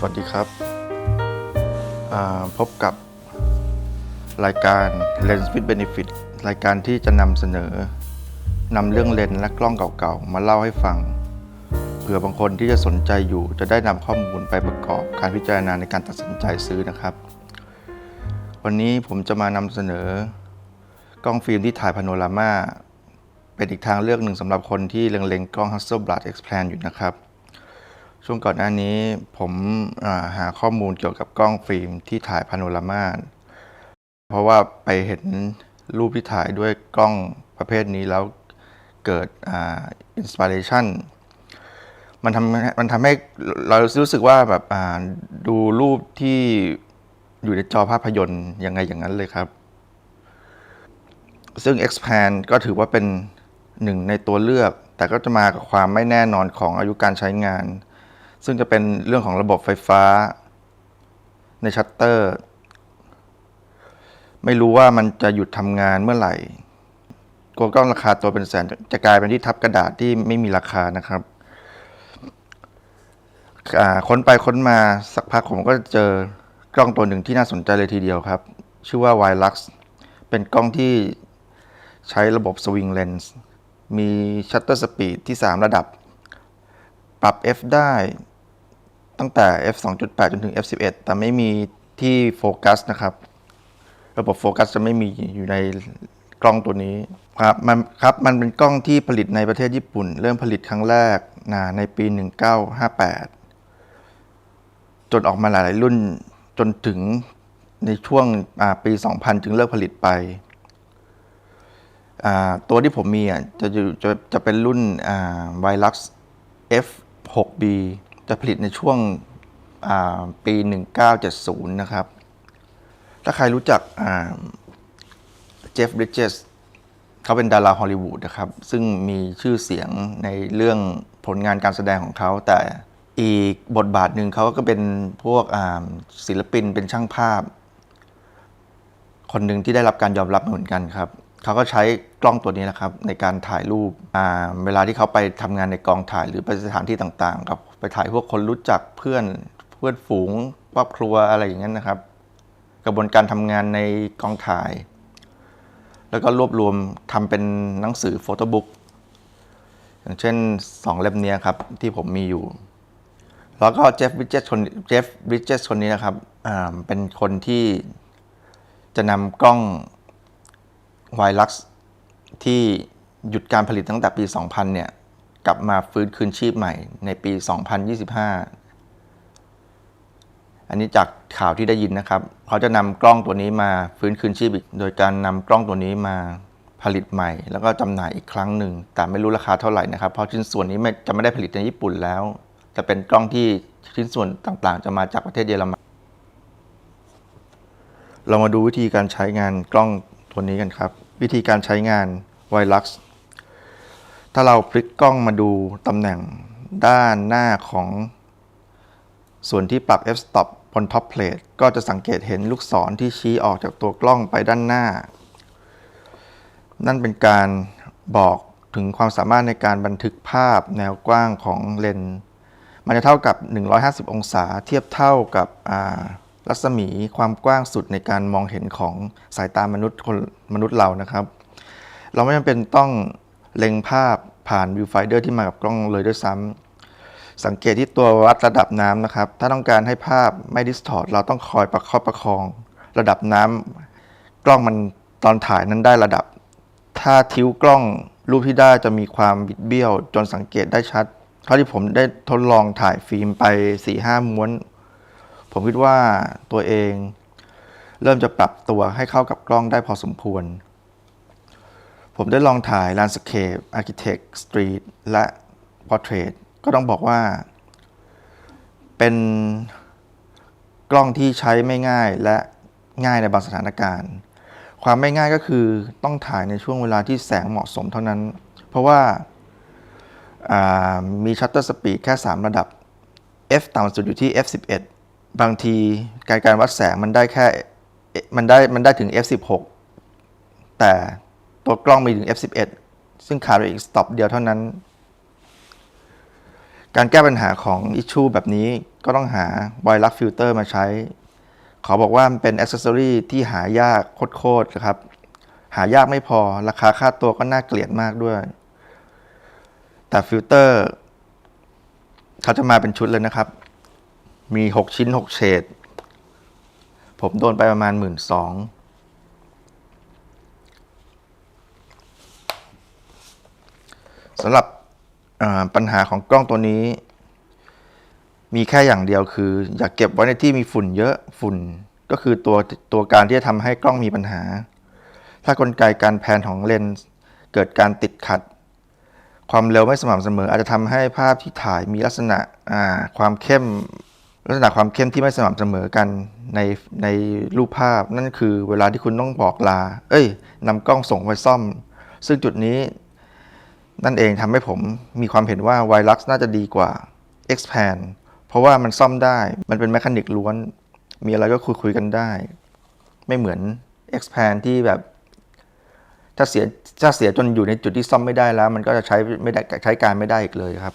สวัสดีครับ พบกับรายการ Lens with Benefit รายการที่จะนำเสนอนำเรื่องเลนส์และกล้องเก่าๆ มาเล่าให้ฟัง เผื่อบางคนที่จะสนใจอยู่จะได้นำข้อมูลไปประกอบการพิจารณาในการตัดสินใจซื้อนะครับ วันนี้ผมจะมานำเสนอกล้องฟิล์มที่ถ่ายพาโนรามาเป็นอีกทางเลือกหนึ่งสำหรับคนที่เล็งๆกล้อง Hasselblad X-Plan อยู่นะครับ ช่วงก่อนหน้านี้ผมาหาข้อมูลเกี่ยวกับกล้องฟิล์มที่ถ่ายพาโนรามาเพราะว่าไปเห็นรูปที่ถ่ายด้วยกล้องประเภทนี้แล้วเกิดอินสปิเรชันมันทำมันทำให้เรารู้สึกว่าแบบดูรูปที่อยู่ในจอภาพยนตร์ยังไงอย่างนั้นเลยครับ ซึ่ง Expand ก็ถือว่าเป็นหนึ่งในตัวเลือก แต่ก็จะมากับความไม่แน่นอนของอายุการใช้งาน ซึ่งจะเป็นเรื่องของระบบไฟฟ้า ในชัตเตอร์ ไม่รู้ว่ามันจะหยุดทำงานเมื่อไหร่กลัวกล้องราคาตัวเป็นแสนจะกลายเป็นที่ทับกระดาษที่ไม่มีราคานะครับค้นไปค้นมาสักพักผมก็เจอกล้องตัวหนึ่งที่น่าสนใจเลยทีเดียวครับ ชื่อว่า Wilux เป็นกล้องที่ใช้ระบบสวิงเลนส์มีชัตเตอร์สปีดที่ 3 ระดับ ปรับ f ได้ตั้งแต่ f 2.8 จนถึง f 11แต่ไม่มีที่โฟกัสนะครับ ระบบโฟกัสจะไม่มีอยู่ในกล้องตัวนี้ครับมันครับมันเป็นกล้องที่ผลิตในประเทศญี่ปุ่น เริ่มผลิตครั้งแรกนะในปี 1958 จนออกมาหลายรุ่นจนถึงในช่วงปี 2000 จึงเลิกผลิตไปตัวที่ผมมีอะจะจะจะเป็นรุ่นไวลักซ์ F 6B จะผลิตในช่วงปี 1970 นะครับ ถ้าใครรู้จักเจฟบริดเจสเขาเป็นดาราฮอลลีวูดนะครับ ซึ่งมีชื่อเสียงในเรื่องผลงานการแสดงของเขา แต่อีกบทบาทหนึ่งเขาก็เป็นพวกศิลปินเป็นช่างภาพ คนหนึ่งที่ได้รับการยอมรับเหมือนกันครับ เขาก็ใช้กล้องตัวนี้แหละครับในการถ่ายรูปเวลาที่เขาไปทำงานในกองถ่ายหรือไปสถานที่ต่างๆครับไปถ่ายพวกคนรู้จักเพื่อนเพื่อนฝูงครอบครัวอะไรอย่างนั้นนะครับ กระบวนการทำงานในกองถ่าย แล้วก็รวบรวมทำเป็นหนังสือโฟโต้บุ๊กอย่างเช่นสองเล่มนี้ครับที่ผมมีอยู่ แล้วก็เจฟบริเจสคนเจฟบริดเจคนนี้นะครับเป็นคนที่จะนำกล้อง ไวลักซ์ที่หยุดการผลิตตั้งแต่ปี 2000 เนี่ย กลับมาฟื้นคืนชีพใหม่ในปี 2025 อันนี้จากข่าวที่ได้ยินนะครับ เขาจะนำกล้องตัวนี้มาฟื้นคืนชีพอีก โดยการนำกล้องตัวนี้มาผลิตใหม่ แล้วก็จำหน่ายอีกครั้งหนึ่ง แต่ไม่รู้ราคาเท่าไหร่นะครับ เพราะชิ้นส่วนนี้จะไม่ได้ผลิตในญี่ปุ่นแล้ว จะเป็นกล้องที่ชิ้นส่วนต่างๆ จะมาจากประเทศเยอรมัน เรามาดูวิธีการใช้งานกล้อง ตัวนี้กันครับ วิธีการใช้งาน Vilux ถ้าเราพลิกกล้องมาดูตำแหน่งด้านหน้าของส่วนที่ปรับ f-stop บน top plate ก็จะสังเกตเห็นลูกศรที่ชี้ออกจากตัวกล้องไปด้านหน้า นั่นเป็นการบอกถึงความสามารถในการบันทึกภาพแนวกว้างของเลนส์มันจะเท่ากับ 150 องศาเทียบเท่ากับอ่า รัศมีความกว้างสุดในการมองเห็นของสายตามนุษย์คนมนุษย์เรานะครับ เราไม่จำเป็นต้องเล็งภาพผ่านวิวไฟเดอร์ที่มากับกล้องเลยด้วยซ้ำสังเกตที่ตัววัดระดับน้ำนะครับ ถ้าต้องการให้ภาพไม่ดิสทอร์เราต้องคอยประคับประคอง ระดับน้ำกล้องมันตอนถ่ายนั้นได้ระดับ ถ้าทิ้วกล้องรูปที่ได้จะมีความบิดเบี้ยว จนสังเกตได้ชัด เท่าที่ผมได้ทดลองถ่ายฟิล์มไป4ี่ห้าม้วน ผมคิดว่าตัวเอง เริ่มจะปรับตัวให้เข้ากับกล้องได้พอสมควร ผมได้ลองถ่าย Landscape Architect Street และ Portrait ก็ต้องบอกว่า เป็นกล้องที่ใช้ไม่ง่ายและง่ายในบางสถานการณ์ ความไม่ง่ายก็คือต้องถ่ายในช่วงเวลาที่แสงเหมาะสมเท่านั้น เพราะว่าามีชัตเตอร์สปีดแค่ 3 ระดับ f ต่ำสุดอยู่ที่ f 11 บางทีการการวัดแสงมันได้แค่ มันได้มันได้ถึง f 16 แต่ตัวกล้องมีถึง f 11 ซึ่งขาดไปอีกสต็อปเดียวเท่านั้น การแก้ปัญหาของอิชชูแบบนี้ก็ต้องหาไวรัสฟิลเตอร์มาใช้ ขอบอกว่ามันเป็นอ c เซสซอรีที่หายากโคตรๆครับ หายากไม่พอราคาค่าตัวก็น่าเกลียดมากด้วย แต่ฟิลเตอร์เขาจะมาเป็นชุดเลยนะครับ มี6ชิ้น6เฉดผมโดนไปประมาณหมื่นสองสำหรับปัญหาของกล้องตัวนี้ มีแค่อย่างเดียวคือ อย่าเก็บไว้ในที่มีฝุ่นเยอะฝุ่นก็คือตัวตัวการที่จะทำให้กล้องมีปัญหา ถ้ากลไกการแพนของเลนส์เกิดการติดขัด ความเร็วไม่สม่ำเสมอ อาจจะทำให้ภาพที่ถ่ายมีลักษณะความเข้ม ลักษณะความเข้มที่ไม่สม่ำเสมอกันในในรูปภาพ นั่นคือเวลาที่คุณต้องบอกลา เอ้ยนำกล้องส่งไปซ่อม ซึ่งจุดนี้นั่นเองทำให้ผมมีความเห็นว่าไวรัสน่าจะดีกว่า expand เพราะว่ามันซ่อมได้มันเป็นแมคานิกล้วน มีอะไรก็คุยคุยกันได้ ไม่เหมือน expand ที่แบบ ถ้าเสียถ้าเสียจนอยู่ในจุดที่ซ่อมไม่ได้แล้ว มันก็จะใช้ไม่ได้ใช้การไม่ได้อีกเลยครับ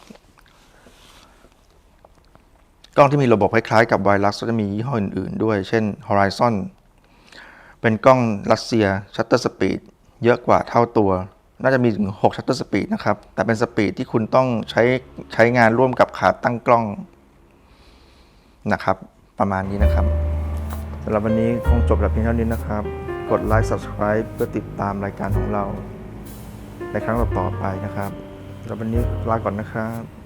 กล้องที่มีระบบคล้ายๆกับไวรัสก็จะมียี่ห้ออื่นๆ ด้วย เช่น Horizon เป็นกล้องรัสเซียชัตเตอร์สปีดเยอะกว่าเท่าตัว น่าจะมีถึง6ชัตเตอร์สปีดนะครับ แต่เป็นสปีดที่คุณต้องใช้ใช้งานร่วมกับขาตั้งกล้องนะครับ ประมาณนี้นะครับสำหรับวันนี้คงจบแบบเพียงเท่านี้นะครับ กดไลค์ Subscribe เพื่อติดตามรายการของเรา ในครั้งต่อๆไปนะครับสำหรับวันนี้ลาก่อนนะครับ